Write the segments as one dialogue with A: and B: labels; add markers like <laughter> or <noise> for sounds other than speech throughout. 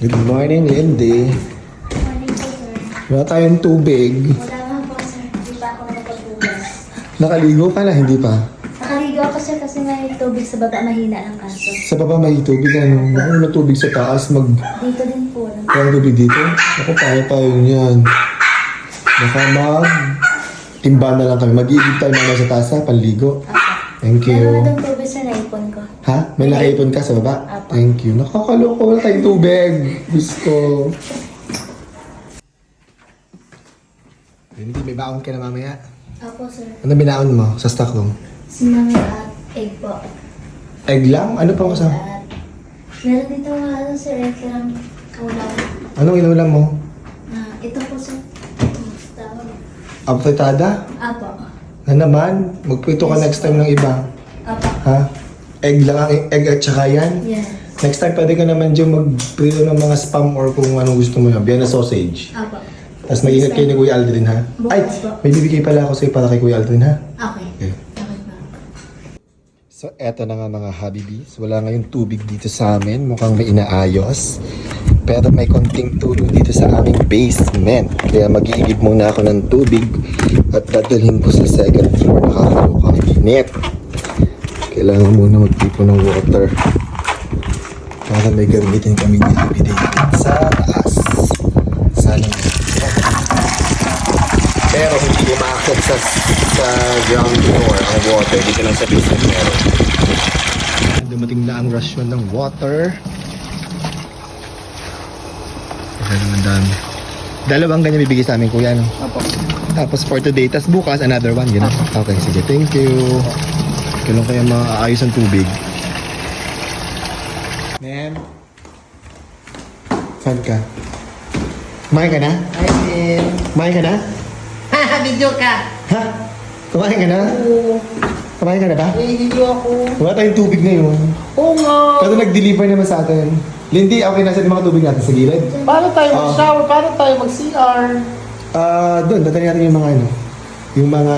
A: Good morning, Lindy.
B: Morning po, sir.
A: Wala tayong tubig.
B: Wala nga po, sir. Hindi pa ako nakapagbugas.
A: Nakaligo ka na, hindi pa.
B: Nakaligo ako, sir, kasi may tubig sa baba. Mahina ang kaso.
A: Sa baba may tubig, ano? Baka may tubig sa taas, mag...
B: Dito din po. lang.
A: Walang tubig dito? Ako, paano tayo yan? Baka mag... Timba na lang kami. Mag-iigib tayo mga sa taas, ha? Panligo.
B: Apo.
A: Thank
B: Meron na
A: you.
B: tubig sa naipon ko.
A: Ha? May naipon ka sa baba?
B: Apo.
A: Thank you. Nakakaloko. Wala tayong tubig. Gusto. Hindi, may baon ka na mamaya.
B: Apo, sir.
A: Ano binaon mo sa stock room?
B: Sinangin at egg po.
A: Egg lang? Ano pa?
B: At meron dito mga ano, sir, eklang ulam.
A: Anong inulam mo?
B: Ah, ito po, sir.
A: Apritada?
B: Apo.
A: Na naman, magprito ka next time ng iba.
B: Apo.
A: Ha? Egg lang ang egg at saka yan.
B: Yes.
A: Next time pwede ka naman dyan magprito ng mga spam or kung anong gusto mo yan. Vienna sausage.
B: Apo.
A: Tapos mag-ingat kayo ni Kuya Aldrin ha. Ay,
B: Bukas po.
A: may bibigay pala ako sa'yo para kay Kuya Aldrin ha.
B: Okay.
A: Okay. So, eto na nga mga Habibis. Wala ngayong tubig dito sa amin. Mukhang may inaayos. Pero may konting tulog dito sa aming basement. Kaya mag-iigib muna ako ng tubig at dadalhin ko sa second floor. Nakakalukang init. Kailangan muna magtipo ng water. Para may gamitin kami Day sa taas. Sana. Pero hindi umakit sa, sa ground floor ang water. Dito lang sa basement meron. Dumating na ang rasyon ng water. Kaya naman dami. Dalawang ganyan bibigay sa amin, kuya. No? Tapos for today, tapos bukas, another one. Ganun. Okay, sige. Thank you. Kailan kaya maaayos ang tubig? Ma'am? Saan ka? Kumain ka na?
C: Ay, Din.
A: Kumain ka na? <laughs>
C: Video ka.
A: Ha? Kumain ka na?
C: Oo.
A: Kumain ka na ba?
C: May video ako.
A: Wala tayong tubig ngayon.
C: Oo nga.
A: Pero nag-deliver naman sa atin. Lindy, okay na sa mga tubig natin sa gilid?
C: Paano tayo
A: Ah.
C: mag-shower? Paano tayo mag-CR?
A: Ah, doon, dadali natin yung mga ano, yung mga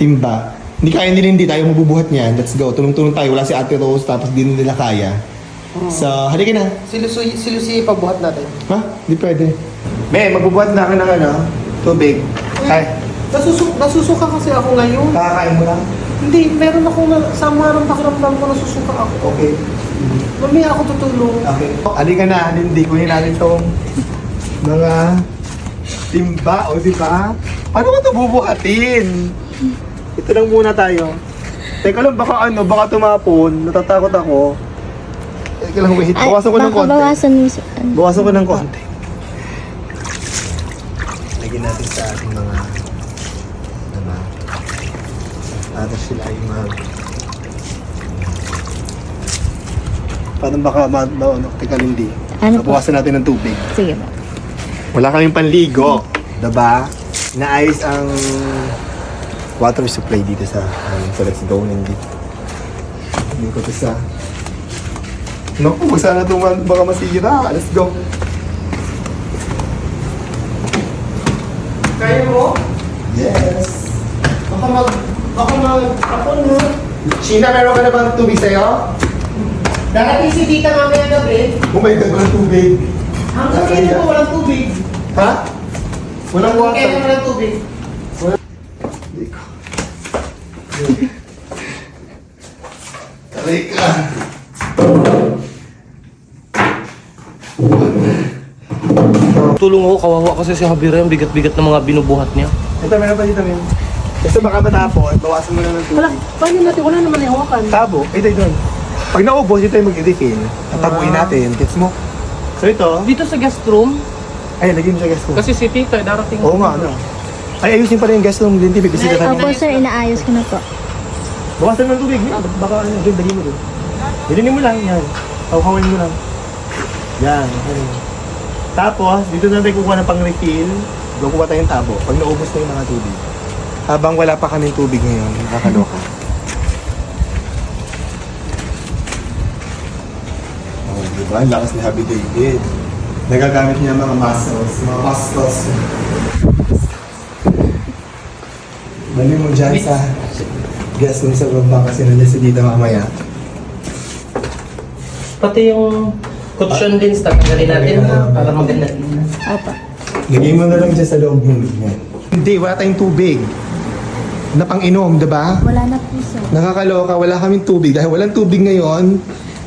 A: timba. Hindi kaya ni Lindy, tayo mabubuhat niyan. Let's go. Tulong-tulong tayo. Wala si Ate Rose, tapos di nila kaya. So, halika na.
C: Si Lucy, si Lucy pabuhat natin.
A: Ha? Hindi pwede. May, magbubuhat na ako ng ano, tubig. Ay,
C: Nasusu nasusuka kasi ako ngayon.
A: kakakain mo lang?
C: Hindi, meron ako na, sama ng pakiramdam ko nasusuka ako.
A: Okay.
C: Mamaya ako tutulong.
A: Okay. Halika na, Lindy. Kunin natin tong mga timba, o di ba? Paano ko ito bubuhatin? Ito lang muna tayo. Teka lang, baka ano, baka tumapon. Natatakot ako. Teka lang, wait. Bawasan ko ng
B: baka
A: konti.
B: bawasan mo sa... ano.
A: Bawasan ko ng konti. Lagyan natin sa ating mga diba? Para sila ay mag Paano baka ma, ma ano, teka hindi.
B: Ano po?
A: Bawasan natin ng tubig.
B: Sige po.
A: Wala kaming panligo. Diba? Naayos ang water supply dito sa um, so let's go hindi. Hindi ko to sa Naku, no, sana ito man, baka masira. Let's go.
C: Kaya mo?
A: Yes.
C: Baka mag... Baka mag... Ako no?
A: Sheena, meron ka na bang tubig sa'yo?
C: Darating si Tita mamaya gabi.
A: Oh my God, walang tubig.
C: Hanggang kailan mo walang tubig?
A: Ha? Walang water.
C: walang tubig?
A: Hindi ko. Taray ka.
D: Tulong ako, kawawa kasi si Javier yung bigat-bigat ng mga binubuhat niya.
A: Ito, meron pa dito, men. Kasi baka matapon, bawasan mo na ng tubig.
C: Wala, paano natin? Wala naman yung hawakan.
A: Tabo, ito doon. Pag naubos, ito yung mag-refill. Tatabuin natin. Gets mo? So ito,
D: Dito sa guest room,
A: ay, lagyan mo sa guest room.
D: kasi si Tita darating.
A: Oo nga, ano. Ay, ayusin pala yung guest room din, tibig. Kasi tayo.
B: Opo, sir. Inaayos ko na po.
A: Bawasan mo ng tubig. eh. Baka ano, doon, dali mo doon. Dilinin mo lang, yan. Hawhawin mo lang. Yan. Tapos, dito na tayo kukuha ng pang-refill. Kukuha tayong tabo. Pag naubos na yung mga tubig. Habang wala pa kaming tubig ngayon, nakakaloka. Oh, di ba? Ang lakas ni Happy David. Nagagamit niya mga muscles, mga muscles. Bali mo dyan sa guest room sa baba kasi nandiyan si Dita mamaya.
D: Pati yung Cushion din, tatanggalin natin para maganda.
B: Opo.
A: Lagay mo na lang dyan sa loob ng niya. Hindi, wala tayong tubig. Na pang inom, di ba?
B: Wala na po sir.
A: Nakakaloka, wala kaming tubig. Dahil walang tubig ngayon,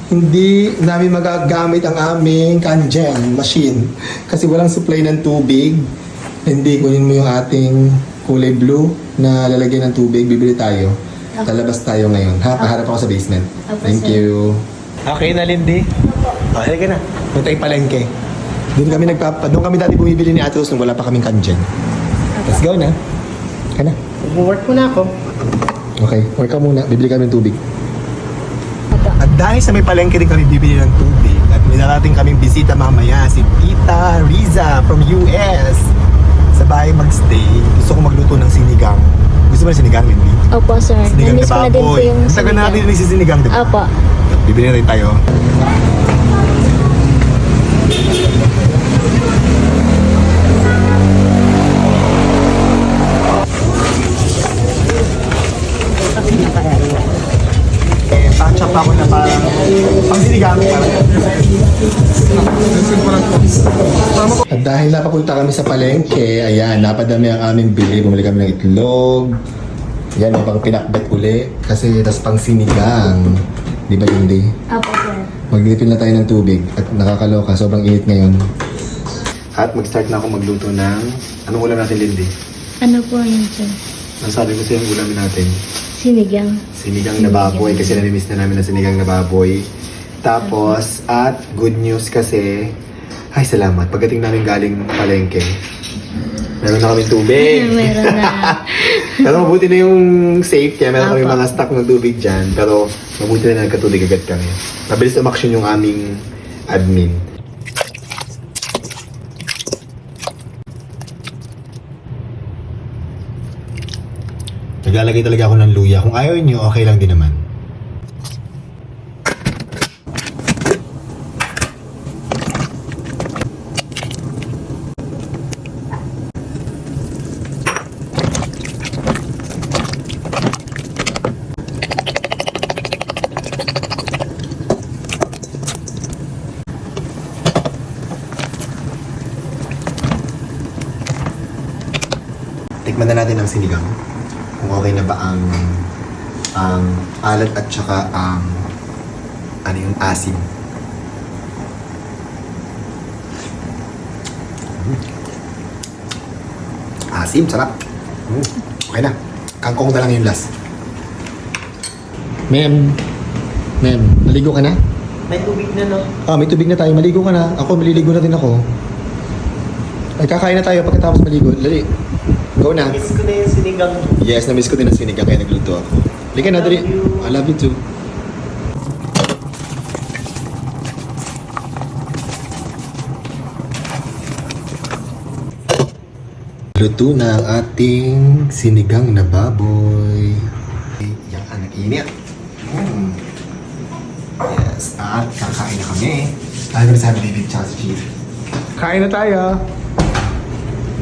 A: hindi namin magagamit ang aming kanjen machine. Kasi walang supply ng tubig. Hindi, kunin mo yung ating kulay blue na lalagyan ng tubig. Bibili tayo. Talabas tayo ngayon. Ha, paharap ako sa basement.
B: Opo,
A: Thank
B: sir.
A: you. Okay na, Lindy. Okay ka na. Doon tayo palengke. Doon kami nagpapa... Doon kami dati bumibili ni Ate Rose nung wala pa kaming kanjen. Let's go na. Ka na.
C: Mag-work mo na ako.
A: Okay, work ka muna. Bibili kami ng tubig. At dahil sa may palengke rin kami bibili ng tubig at may darating kaming bisita mamaya si Tita Riza from US sa bahay magstay. Gusto ko magluto ng sinigang. Gusto mo ng sinigang, Lindy?
B: Opo sir.
A: Sinigang
B: Namiss
A: na
B: ko na din po
A: baboy.
B: yung
A: Ang tagal natin
B: sinigang.
A: sinigang, di ba?
B: Opo.
A: Bibili rin tayo. Eh, touch-up ako na parang pang sinigang. At dahil napapunta kami sa palengke, ayan, napadami ang aming bili. Bumili kami ng itlog. Yan, may pang pinakbet uli. Kasi tas pang sinigang. Di ba, Lindy?
B: Opo sir.
A: Maglipin na tayo ng tubig at nakakaloka, sobrang init ngayon. At mag-start na ako magluto ng... Anong ulam natin, Lindy?
B: Ano po yun sir?
A: Ang sabi ko sa'yo, ang ulam natin,
B: Sinigang.
A: sinigang na baboy kasi namimiss na namin ang sinigang na baboy. Tapos, at good news kasi, ay salamat, pagdating namin galing palengke, meron na kaming tubig. <laughs>
B: Meron na. <laughs>
A: Pero mabuti na yung safe kaya meron kami mga stock ng tubig dyan. Pero mabuti na nagkatubig agad kami. Mabilis umaksyon yung aming admin. Naglalagay talaga ako ng luya. Kung ayaw nyo, okay lang din naman. Ang sinigang. Kung okay na ba ang ang alat at saka ang ano yung asim. Mm. Asim, sarap. Mm. Okay na. Kangkong na lang yung last. Ma'am, ma'am, maligo ka na?
C: May tubig na, no?
A: Ah, may tubig na tayo. Maligo ka na. Ako, maliligo na din ako. Ay, kakain na tayo pagkatapos maligo. Dali. Go na.
C: Miss ko na yung sinigang.
A: Yes, na-miss ko din ang sinigang kaya nagluto ako. Halika na, dali. I love you too. Luto na ang ating sinigang na baboy. Yan, ang init. Mm. Yes, at kakain na kami. Na sabi si China. Kain na tayo.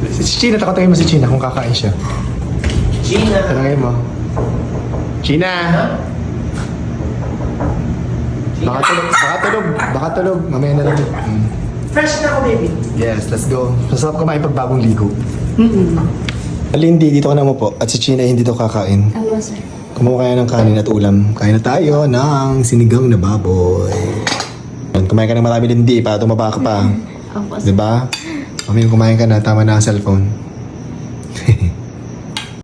A: Si China, takot mo si China kung kakain siya.
C: Gina.
A: Tanongin mo. China! Baka tulog, baka tulog, baka tulog. Mamaya na lang. Mm.
C: Fresh na ako, baby.
A: Yes, let's go. Masarap kumain pag bagong ligo. Lindy, dito ka na mo po. At si China hindi to kakain.
B: Opo sir.
A: Kumuha kaya ng kanin at ulam. Kain na tayo ng sinigang na baboy. Kumain ka ng marami Lindy para tumaba ka pa.
B: Opo
A: Di
B: sir.
A: ba? Mamaya kumain ka na, tama na ang cellphone.